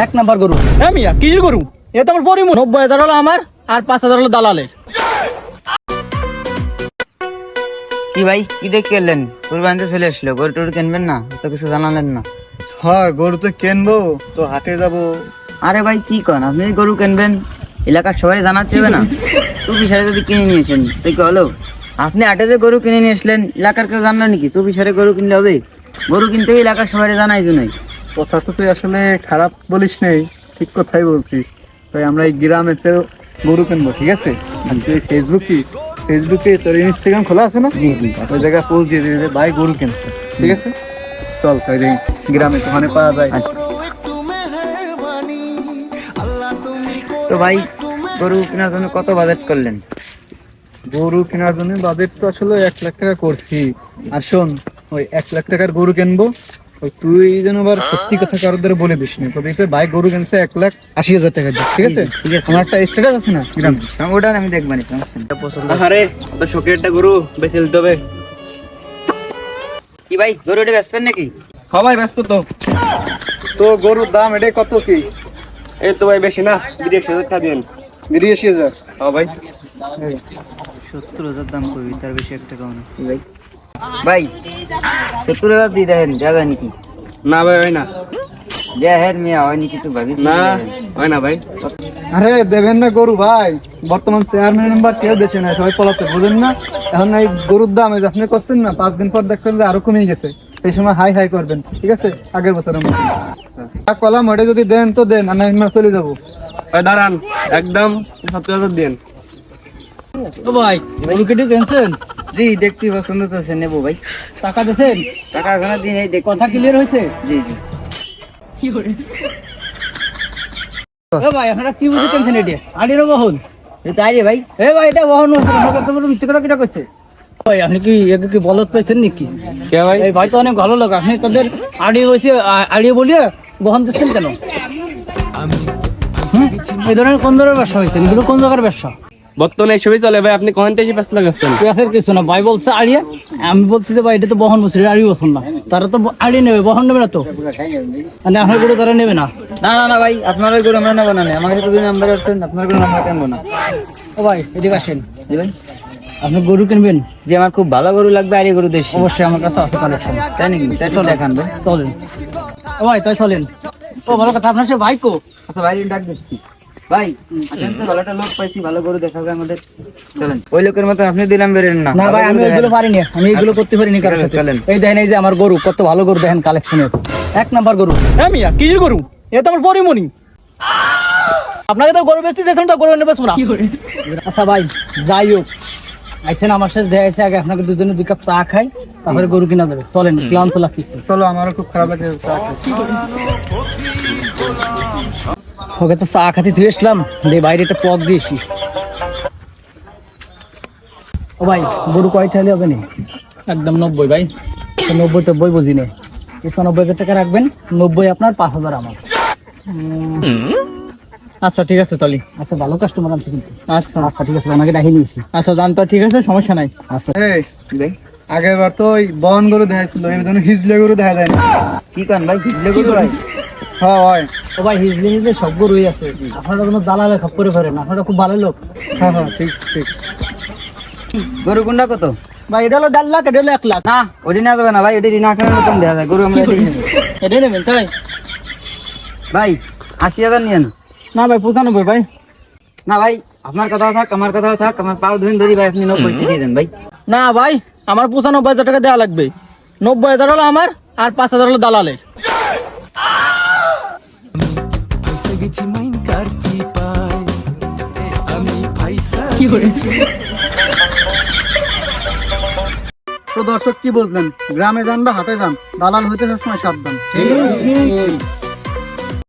এক নাম্বার গরু। হ্যাঁ মিয়া কি গরু? এ তো আমার পরিমন নব্বই হাজার হলো আমার আর পাঁচ হাজার হলো দালালের। কি ভাই কি দেখে এলেন? কুরবানিতে চলে আসলো গরু টরু কিনবেন না? তো কিছু জানালেন না। হ্যাঁ গরু তো কিনবো তো হাটে যাব। আরে ভাই কি কন? আপনি গরু কিনবেন? এলাকার সবাই জানাতে হবে না। চব্বিশ হারে যদি কিনে নিয়েছেন তো কি হলো? আপনি আটে যে গরু কিনে নিয়ে আসলেন এলাকার কেউ জানলো নাকি? চুপি হারে গরু কিনলে হবে? গরু কিনতে এলাকার সবাই জানাই জন্যই কথা তো তুই আসলে খারাপ বলিস নেই ঠিক কথাই বলছিস। তাই আমরা এই গ্রামে তো গরু কিনবো ঠিক আছে? আর তুই ফেসবুক কি ফেসবুকে তোর ইনস্টাগ্রাম খোলা আছে না? ওই জায়গায় পোস্ট দিয়ে দিবি যে ভাই গরু কিনছে ঠিক আছে? চল তাই যাই গ্রামে ওখানে পাওয়া যায়। আচ্ছা। তো ভাই গরু কেনার জন্য কত বাজেট করলেন? গরু কেনার জন্য বাজেট তো আসলে এক লাখ টাকা করছি। আর শোন ওই এক লাখ টাকার গরু কিনবো ওই তুই যেন আবার সত্যি কথা কারোর দ্বারা বলে দিস না। তবে এটা ভাই গরু কিনছে এক লাখ আশি হাজার টাকা দিয়ে ঠিক আছে? ঠিক আছে। আমার একটা স্ট্যাটাস আছে না? গ্রাম ওটা আমি দেখবানি সমস্যা নেই। আরে তো শোকের একটা গরু বেঁচে দিতে হবে। কি ভাই গরুটা বেচবেন নাকি? হ্যাঁ ভাই ব্যস্ত তো। তো গরুর দাম এটা কত কি? এই তো ভাই বেশি না বিদেশ হাজার টাকা দিন বিরাশি হাজার? হ্যাঁ ভাই। সত্তর হাজার দাম করবি তার বেশি একটা কম না। ভাই। ভাই সত্তর হাজার দিয়ে দেখেন দেওয়া যায় নাকি? না ভাই হয় না। দেখেন মিয়া হয় নাকি ভাবি। না হয় না ভাই। আরে দেবেন না গরু ভাই। বর্তমান চেয়ারম্যান মেম্বার কেউ দেশে না সবাই পলাতে বুঝেন না? এখন এই গরুর দাম আপনি করছেন না পাঁচ দিন পর দেখবেন যে আরও কমে গেছে। সেই সময় হাই হাই করবেন ঠিক আছে? আগের বছরের মতো। আর কলাম যদি দেন তো দেন আর না চলে যাব। দাঁড়ান একদম হাজার দিন। ভাই গরু কেটে কিনছেন? জি দেখতে পছন্দ তো নেব ভাই। টাকা দিয়েছেন? টাকা এখনও দিন এই দেখ কথা ক্লিয়ার হয়েছে? জি জি। ও ভাই আপনারা কি বুঝে এটা? আড়ির বহন? তাই রে ভাই। এ ভাই এটা বহন মিথ্যে কথা কিটা করছে ভাই আপনি কি একে কি বলত পাইছেন নাকি? কে ভাই? এই ভাই তো অনেক ভালো লোক। আপনি তাদের আড়িয়ে বসে আড়িয়ে বলিয়ে বহন দিচ্ছেন কেন? এই ধরনের কোন ধরনের ব্যবসা হয়েছে? এগুলো কোন জায়গার ব্যবসা? বর্তমানে এইসবই চলে ভাই আপনি কখন থেকে ব্যস্ত লাগাচ্ছেন পেঁয়াজের কিছু না ভাই বলছে আড়িয়ে। আমি বলছি যে ভাই এটা তো বহন বসে আড়িয়ে বসুন না। তারা তো আড়িয়ে নেবে বহন নেবে না তো? মানে আপনারগুলো তারা নেবে না? না না না ভাই আপনার ওই গরু আমরা নেব না আমার কাছে দুই নাম্বার আসছেন আপনার গরু আমরা কিনবো না। ও ভাই এদিকে আসেন। জি ভাই আপনি গরু কিনবেন? যে আমার খুব ভালো গরু লাগবে আর গরু দেশি। অবশ্যই আমার কাছে আছে কালেকশন তাই নাকি? তাই তো দেখান ভাই। চলেন। ও ভাই তাই চলেন। ও ভালো কথা আপনার সে ভাই কো? আচ্ছা ভাই ডাক দিচ্ছি। ভাই আসেন তো ভালো একটা লোক পাইছি ভালো গরু দেখাবে আমাদের। চলেন। ওই লোকের মতো আপনি দিলাম বেরেন না। না ভাই আমি এগুলো পারিনি। আমি এগুলো করতে পারিনি চলেন। এই দেখেন এই যে আমার গরু কত ভালো গরু দেখেন কালেকশনের। এক নাম্বার গরু। হ্যাঁ মিয়া কি গরু? এ তো আমার পরিমণি আপনাকে তো গরু বেচতে চাইছেন তো গরু নেবে না। আচ্ছা ভাই যাই হোক। আইসেন আমার সাথে আগে আপনাকে দুজনে দুই কাপ চা খাই তারপরে গরু কিনা দেবে চলেন ক্লান্ত লাগতেছে। চলো আমারও খুব খারাপ লাগে ওকে তো চা খাতে ধুয়ে আসলাম। দিয়ে বাইরে একটা পথ দিয়েছি। ও ভাই গরু কয়টা হলে হবে না? একদম নব্বই ভাই। তো নব্বই টব্বই বুঝি নে। নব্বই হাজার টাকা রাখবেন নব্বই আপনার পাঁচ হাজার আমার। আচ্ছা ঠিক আছে তলি আচ্ছা ভালো কাস্টমার আনছি কিন্তু। আচ্ছা। আচ্ছা ঠিক আছে আমাকে ডাকি নিয়েছি। আচ্ছা জানতো ঠিক আছে সমস্যা নাই। আচ্ছা। ভাই? আগের বার তো ওই বন গরু দেখাইছিল এর জন্য হিজলে গরু দেখা যায় না। কি কান ভাই হিজলে গরু ভাই হ্যাঁ হয়। ও ভাই হিজলে হিজলে সব গরুই আছে। আপনারা কোনো দালালে খপ করে ফেরেন আপনারা খুব ভালো লোক। হ্যাঁ হ্যাঁ ঠিক ঠিক। গরু কোনটা কত? ভাই এটা হলো দেড় লাখ এটা হলো এক লাখ। না ওটি না যাবে না ভাই ওটি মতন দেওয়া যায় গরু আমরা এটাই নেবেন তাই? ভাই আশি হাজার নিয়েন। না ভাই পঁচানব্বই ভাই। না ভাই আপনার কথাও থাক আমার কথাও থাক আমার পাও ধুন ধরি ভাই আপনি নব্বই দিয়ে দেন ভাই। না ভাই আমার পঁচানব্বই হাজার টাকা দেওয়া লাগবে। নব্বই হাজার হলো আমার আর পাঁচ হাজার হলো দালালের। তো দর্শক কি বলবেন গ্রামে যান বা হাতে যান দালাল হইতে সবসময় সাবধান।